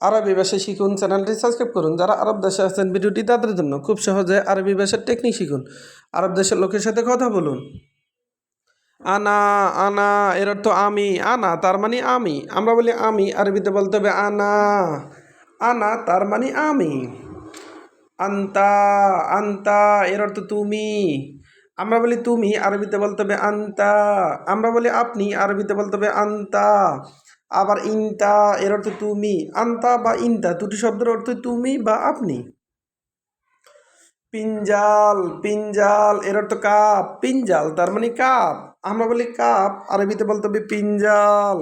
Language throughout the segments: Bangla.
আরবি ভাষা শিখুন, চ্যানেলটি সাবস্ক্রাইব করুন। যারা আরব দেশে আছেন, ভিডিওটি তাদের জন্য খুব সহজে আরবি ভাষার টেকনিক শিখুন। আরব দেশের লোকের সাথে কথা বলুন। আনা আনা, এর অর্থ আমি, আনা, তার মানে আমি। আমরা বলি আমি, আরবিতে বলতে হবে আনা। আনা, তার মানে আমি। আন্তা আন্তা, এর অর্থ তুমি। আমরা বলি তুমি, আরবিতে বলতে হবে আন্তা। আমরা বলি আপনি, আরবিতে বলতে হবে আন্তা। আবার ইনতা এর অর্থ তুমি, আন্তা বা ইনতা, দুটি শব্দের অর্থ তুমি বা আপনি। পিঞ্জাল পিঞ্জাল এর অর্থ কাপ, পিঞ্জাল তার মানে কাপ। আমরা বলি কাপ, আরবিতে বলতে হবে পিঞ্জাল।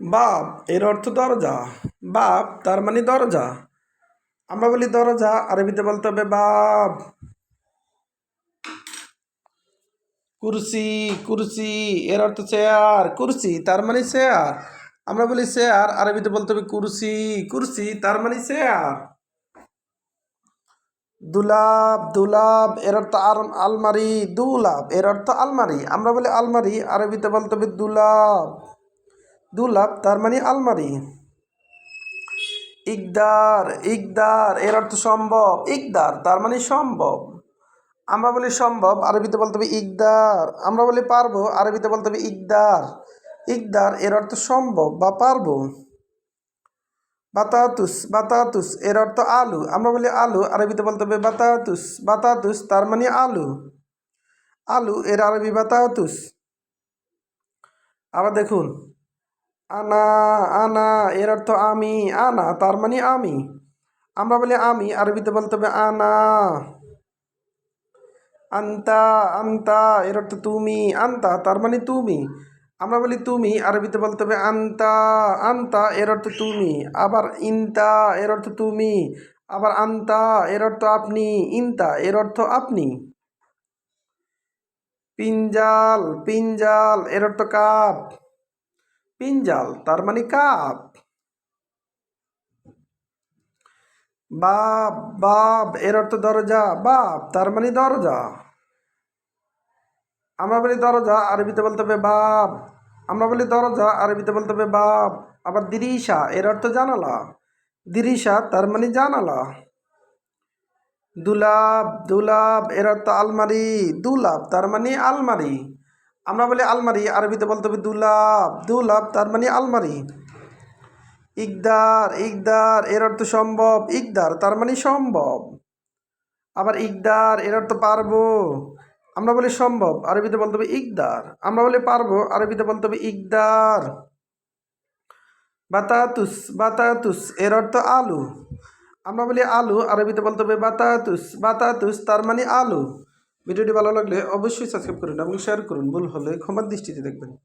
বাপ এর অর্থ দরজা, বাপ তার মানে দরজা। আমরা বলি দরজা, আরবিতে বলতে হবে বাপ। কুরসি কুরসি, এর অর্থ চেয়ার কুরসি, তার মানে চেয়ার আমরা বলি চেয়ার আরবিতে বলতে হবে কুরসি কুরসি, তার মানে চেয়ার দুলাব দুলাব, এর অর্থ আলমারি, দুলাব, এর অর্থ আলমারি। আমরা বলি আলমারি, আরবিতে বলতে হবে দুলাব। দুলাব, তার মানে আলমারি। ইকদার ইকদার, এর অর্থ সম্ভব। ইকদার, তার মানে সম্ভব। আমরা বলি সম্ভব, আরবিতে বলতে হবে ইকদার। আমরা বলি পারব, আরবিতে বলতে হবে ইকদার। ইকদার এর অর্থ সম্ভব বা পারব। বাতাতুস বাতাতুস এর অর্থ আলু। আমরা বলি আলু, আরবিতে বলতে হবে বাতাতুস। বাতাতুস তার মানে আলু। আলু এর আরবি বাতাতুস। আবার দেখুন, আনা আনা এর অর্থ আমি, আনা তার মানে আমি। আমরা বলি আমি, আরবিতে বলতে হবে আনা। আন্তা আন্তা এর অর্থ তুমি আন্তা তার মানে তুমি। আমরা বলি তুমি, আরবিতে বলতে হবে আন্তা আন্তা এর অর্থ তুমি। আবার ইনতা এর অর্থ তুমি। আবার আন্তা এর অর্থ আপনি। ইন্তা এর অর্থ আপনি। পিঞ্জাল পিঞ্জাল, এর অর্থ কাপ। পিঞ্জাল, তার মানে কাপ। বাপ বাপ, এর অর্থ দরজা। বাপ, তার মানে দরজা। আমরা বলি দরজা, আরবিতে বলতে হবে বাপ। আমরা বলি দরজা, আরবিতে বলতে হবে বাপ। আবার দিরিশা, এর অর্থ জানালা। দিরিশা, তার মানে জানালা। দুলাব দুলাব, এর অর্থ আলমারি। দুলাব, তার মানে আলমারি। আমরা বলি আলমারি, আরবিতে বলতে হবে দুলাব। দুলাব, তার মানে আলমারি। ইকদার ইকদার, এর অর্থ সম্ভব। ইকদার, তার মানে সম্ভব। আবার ইকদার, এর অর্থ পারব। আমরা বলি সম্ভব, আরবিতে বলতে হবে ইকদার। আমরা বলি পারব, আরবিতে বলতে হবে ইকদার। বাতাতুস বাতাতুস, এর অর্থ আলু। আমরা বলি আলু, আরবিতে বলতে হবে বাতাতুস। বাতাতুস, তার মানে আলু। ভিডিওটি ভালো লাগলে অবশ্যই সাবস্ক্রাইব করুন এবং শেয়ার করুন। ভুল হলে ক্ষমার দৃষ্টিতে দেখবেন।